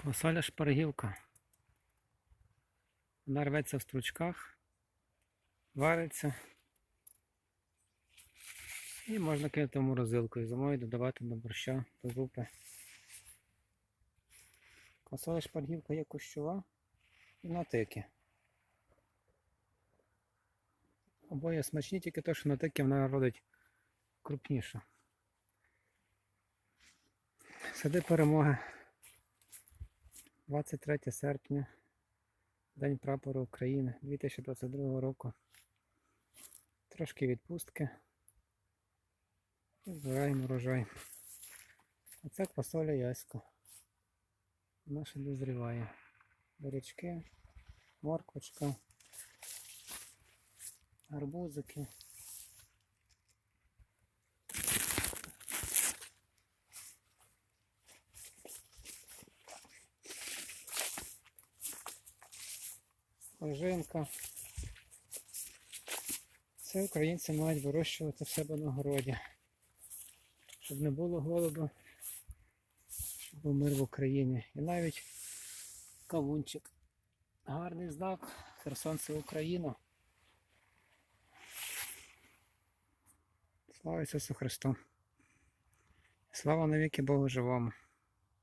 Квасоля шпаргівка. Вона рветься в стручках, вариться. І можна кинути в морозилку і зимою додавати до борща, до зупи. Квасоля шпаргівка є кущова і натики. Обоє смачні, тільки то, що натики вона родить крупніше. Сади перемоги. 23 серпня, День прапору України 2022 року. Трошки відпустки. Збираємо урожай. А це квасоля яська. Вона ще дозріває. Бурячки, морквочка, гарбузики. Ожинка. Це українці мають вирощувати в себе на городі. Щоб не було голоду, щоб був мир в Україні. І навіть кавунчик. Гарний знак. Херсон це Україна. Слава Ісусу Христу. Слава навіки Богу живому.